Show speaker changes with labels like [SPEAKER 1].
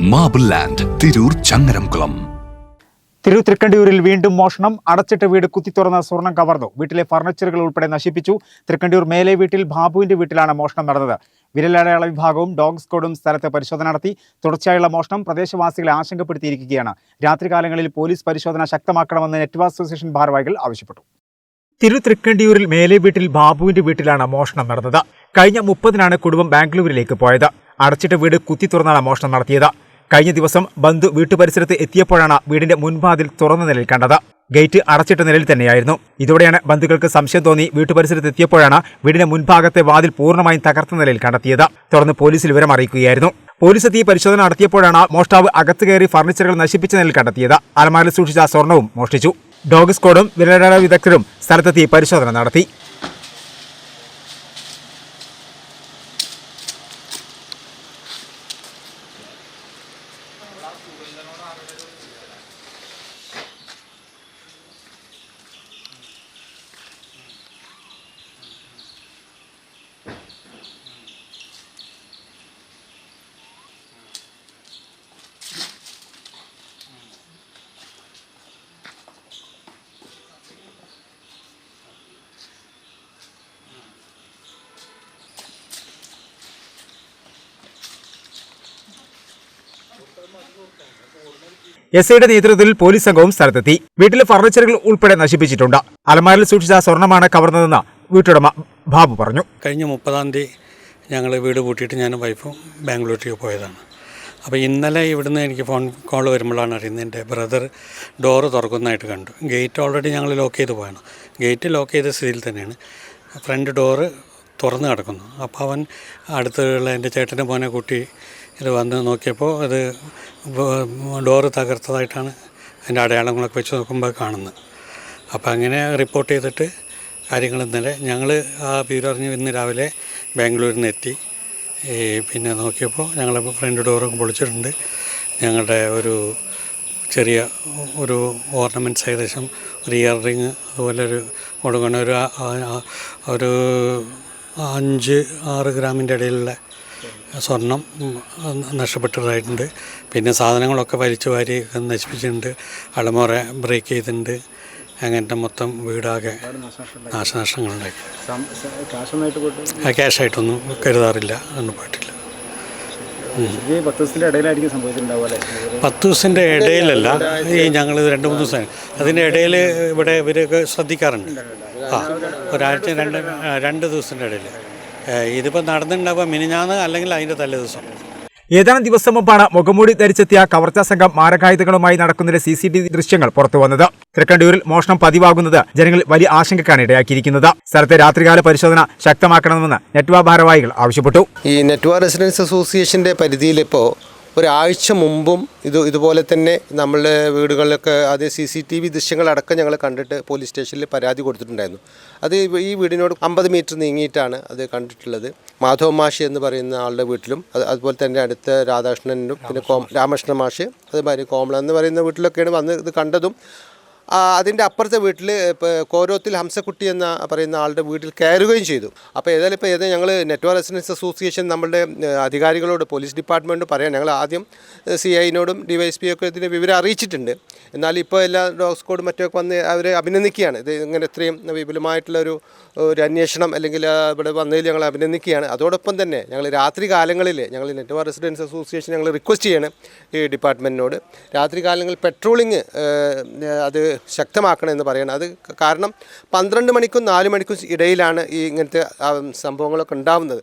[SPEAKER 1] Marble land Tirur Changaramkulam
[SPEAKER 2] Tirur തൃക്കണ്ടിയൂരിൽ വീണ്ടും മോഷണം. അടച്ചിട്ട വീട് കുത്തിത്തുറന്ന് സ്വർണം കവർന്നു. വീട്ടിലെ ഫർണിച്ചറുകൾ ഉൾപ്പെടെ നശിപ്പിച്ചു. തൃക്കണ്ടിയൂർ മേലെ വീട്ടിൽ ബാബുവിന്റെ വീട്ടിലാണ് മോഷണം നടന്നത്. വിരലടയാള വിഭാഗവും ഡോഗ് സ്ക്വാഡും സ്ഥലത്ത് പരിശോധന നടത്തി. തുടർച്ചയായുള്ള മോഷണം പ്രദേശവാസികളെ ആശങ്കപ്പെടുത്തിയിരിക്കുകയാണ്. രാത്രികാലങ്ങളിൽ പോലീസ് പരിശോധന ശക്തമാക്കണമെന്ന് നെറ്റ്വർക്ക് അസോസിയേഷൻ ഭാരവാഹികൾ ആവശ്യപ്പെട്ടു. തിരു തൃക്കണ്ടിയൂരിൽ മേലെ വീട്ടിൽ ബാബുവിന്റെ വീട്ടിലാണ് മോഷണം നടന്നത്. കഴിഞ്ഞ മുപ്പതിനാണ് കുടുംബം ബാംഗ്ലൂരിലേക്ക് പോയത്. അടച്ചിട്ട വീട് കുത്തി തുറന്നാണ് മോഷണം നടത്തിയത്. കഴിഞ്ഞ ദിവസം ബന്ധു വീട്ടുപരിസരത്ത് എത്തിയപ്പോഴാണ് വീടിന്റെ മുൻവാതിൽ തുറന്ന നിലയിൽ കണ്ടത്. ഗേറ്റ് അടച്ചിട്ട നിലയിൽ തന്നെയായിരുന്നു. ഇതോടെയാണ് ബന്ധുക്കൾക്ക് സംശയം തോന്നി വീട്ടുപരിസരത്ത് എത്തിയപ്പോഴാണ് വീടിന്റെ മുൻഭാഗത്തെ വാതിൽ പൂർണമായും തകർത്ത നിലയിൽ കണ്ടെത്തിയത്. തുടർന്ന് പോലീസിൽ വിവരം അറിയിക്കുകയായിരുന്നു. പോലീസ് എത്തി പരിശോധന നടത്തിയപ്പോഴാണ് മോഷ്ടാവ് അകത്ത് കയറി ഫർണിച്ചറുകൾ നശിപ്പിച്ച നിലയിൽ കണ്ടെത്തിയത്. അലമാരിൽ സൂക്ഷിച്ച സ്വർണവും മോഷ്ടിച്ചു. ഡോഗ് സ്ക്വാഡും വിരലട വിദഗ്ധരും സ്ഥലത്തെത്തി പരിശോധന നടത്തി. എസ് ഐയുടെ നേതൃത്വത്തിൽ പോലീസ് സംഘവും സ്ഥലത്തെത്തി. വീട്ടിലെ ഫർണിച്ചറുകൾ ഉൾപ്പെടെ നശിപ്പിച്ചിട്ടുണ്ട്. അലമാരിൽ സൂക്ഷിച്ച സ്വർണമാണ് കവർന്നതെന്ന് വീട്ടുടമ ബാബു പറഞ്ഞു.
[SPEAKER 3] കഴിഞ്ഞ മുപ്പതാം തീയതി ഞങ്ങൾ വീട് പൂട്ടിയിട്ട് ഞാനും വൈഫും ബാംഗ്ലൂരിലേക്ക് പോയതാണ്. അപ്പോൾ ഇന്നലെ ഇവിടുന്ന് എനിക്ക് ഫോൺ കോൾ വരുമ്പോഴാണ് അറിയുന്നത് എന്റെ ബ്രദർ ഡോറ് തുറക്കുന്നതായിട്ട് കണ്ടു. ഗേറ്റ് ഓൾറെഡി ഞങ്ങൾ ലോക്ക് ചെയ്ത് പോയാണ്. ഗേറ്റ് ലോക്ക് ചെയ്ത സ്ഥിതിയിൽ തന്നെയാണ്. ഫ്രണ്ട് ഡോറ് തുറന്ന് കിടക്കുന്നു. അപ്പോൾ അവൻ അടുത്തുള്ള എന്റെ ചേട്ടന്റെ മോനെ കൂട്ടി ഇത് വന്ന് നോക്കിയപ്പോൾ ഇത് ഡോറ് തകർത്തതായിട്ടാണ് അതിന്റെ അടയാളങ്ങളൊക്കെ വെച്ച് നോക്കുമ്പോൾ കാണുന്നത്. അപ്പോൾ അങ്ങനെ റിപ്പോർട്ട് ചെയ്തിട്ട് കാര്യങ്ങൾ ഇന്നലെ ഞങ്ങൾ ആ വിവരം അറിഞ്ഞ് ഇന്ന് രാവിലെ ബാംഗ്ലൂരിൽ നിന്ന് എത്തി. പിന്നെ നോക്കിയപ്പോൾ ഞങ്ങളെ ഫ്രണ്ട് ഡോറൊക്കെ പൊളിച്ചിട്ടുണ്ട്. ഞങ്ങളുടെ ഒരു ചെറിയ ഒരു ഓർണമെന്റ്സ് ഏകദേശം ഒരു ഇയർ റിങ് അതുപോലെ ഒരു കൊടുക്കണ ഒരു ഒരു അഞ്ച് ആറ് ഗ്രാമിന്റെ ഇടയിലുള്ള സ്വർണം നഷ്ടപ്പെട്ടതായിട്ടുണ്ട്. പിന്നെ സാധനങ്ങളൊക്കെ വലിച്ചു വാരി നശിപ്പിച്ചിട്ടുണ്ട്. അളമുറ ബ്രേക്ക് ചെയ്തിട്ടുണ്ട്. അങ്ങനത്തെ മൊത്തം വീടാകെ നാശനഷ്ടങ്ങളുണ്ടായി. ആ ക്യാഷായിട്ടൊന്നും കരുതാറില്ല. ഒന്നും പോയിട്ടില്ല.
[SPEAKER 2] പത്ത് ദിവസത്തിന്റെ
[SPEAKER 3] ഇടയിലല്ല. ഈ ഞങ്ങൾ രണ്ട് മൂന്ന് ദിവസം അതിന്റെ ഇടയിൽ ഇവിടെ ഇവരൊക്കെ ശ്രദ്ധിക്കാറുണ്ട്. ആ ഒരാഴ്ച രണ്ട് രണ്ട് ദിവസത്തിന്റെ ഇടയിൽ ഇതിപ്പോൾ നടന്നിട്ടുണ്ടാവുക മിനിഞ്ഞാന്ന് അല്ലെങ്കിൽ അതിന്റെ തലേ ദിവസം.
[SPEAKER 2] ഏതാനും ദിവസം മുമ്പാണ് മുഖംമൂടി ധരിച്ചെത്തിയ കവർച്ചാ സംഘം മാരകായുധങ്ങളുമായി നടക്കുന്നതിന്റെ സി സി ടി വി ദൃശ്യങ്ങൾ പുറത്തു വന്നത്. തൃക്കണ്ടിയൂരിൽ മോഷണം പതിവാകുന്നത് ജനങ്ങളിൽ വലിയ ആശങ്കക്കാണ് ഇടയാക്കിയിരിക്കുന്നത്. സ്ഥലത്തെ രാത്രികാല പരിശോധന ശക്തമാക്കണമെന്ന് നെറ്റ്വാ ഭാരവാഹികൾ ആവശ്യപ്പെട്ടു.
[SPEAKER 4] ഈ നെറ്റ്വാ റെസിഡൻസ് അസോസിയേഷന്റെ പരിധിയിൽ ഇപ്പോൾ ഒരാഴ്ച മുമ്പും ഇത് ഇതുപോലെ തന്നെ നമ്മളുടെ വീടുകളിലൊക്കെ അത് സി സി ടി വി ദൃശ്യങ്ങളടക്കം ഞങ്ങൾ കണ്ടിട്ട് പോലീസ് സ്റ്റേഷനിൽ പരാതി കൊടുത്തിട്ടുണ്ടായിരുന്നു. അത് ഈ വീടിനോട് അമ്പത് മീറ്റർ നീങ്ങിയിട്ടാണ് അത് കണ്ടിട്ടുള്ളത്. മാധവ മാഷി എന്ന് പറയുന്ന ആളുടെ വീട്ടിലും അത് അതുപോലെ തന്നെ അടുത്ത രാധാകൃഷ്ണനും പിന്നെ കോം രാമകൃഷ്ണ മാഷി അതുമാതിരി കോമള എന്ന് പറയുന്ന വീട്ടിലൊക്കെയാണ് വന്ന് ഇത് കണ്ടതും. അതിന്റെ അപ്പുറത്തെ വീട്ടിൽ ഇപ്പോൾ കോരോത്തിൽ ഹംസക്കുട്ടി എന്ന പറയുന്ന ആളുടെ വീട്ടിൽ കയറുകയും ചെയ്തു. അപ്പോൾ ഏതായാലും ഇപ്പോൾ ഏതായാലും ഞങ്ങൾ നെറ്റ്വർക്ക് റെസിഡൻസ് അസോസിയേഷൻ നമ്മളുടെ അധികാരികളോട് പോലീസ് ഡിപ്പാർട്ട്മെന്റും പറയാം. ഞങ്ങൾ ആദ്യം സി ഐനോടും ഡി വൈ എസ് പി ഒക്കെ ഇതിന്റെ വിവരം അറിയിച്ചിട്ടുണ്ട്. എന്നാൽ ഇപ്പോൾ എല്ലാ ഡോഗ് സ്ക്വാഡും മറ്റൊക്കെ വന്ന് അവരെ അഭിനന്ദിക്കുകയാണ്. ഇത് ഇങ്ങനെ ഇത്രയും വിപുലമായിട്ടുള്ള ഒരു ഒരു അന്വേഷണം അല്ലെങ്കിൽ ഇവിടെ വന്നതിൽ ഞങ്ങൾ അഭിനന്ദിക്കുകയാണ്. അതോടൊപ്പം തന്നെ ഞങ്ങൾ രാത്രി കാലങ്ങളിൽ ഞങ്ങൾ നെറ്റ്വർക്ക് റെസിഡൻസ് അസോസിയേഷൻ ഞങ്ങൾ റിക്വസ്റ്റ് ചെയ്യണം ഈ ഡിപ്പാർട്ട്മെന്റിനോട് രാത്രി കാലങ്ങളിൽ പെട്രോളിങ് അത് ശക്തമാക്കണമെന്ന് പറയണം. അത് കാരണം പന്ത്രണ്ട് മണിക്കും നാല് മണിക്കും ഇടയിലാണ് ഈ ഇങ്ങനത്തെ സംഭവങ്ങളൊക്കെ ഉണ്ടാവുന്നത്.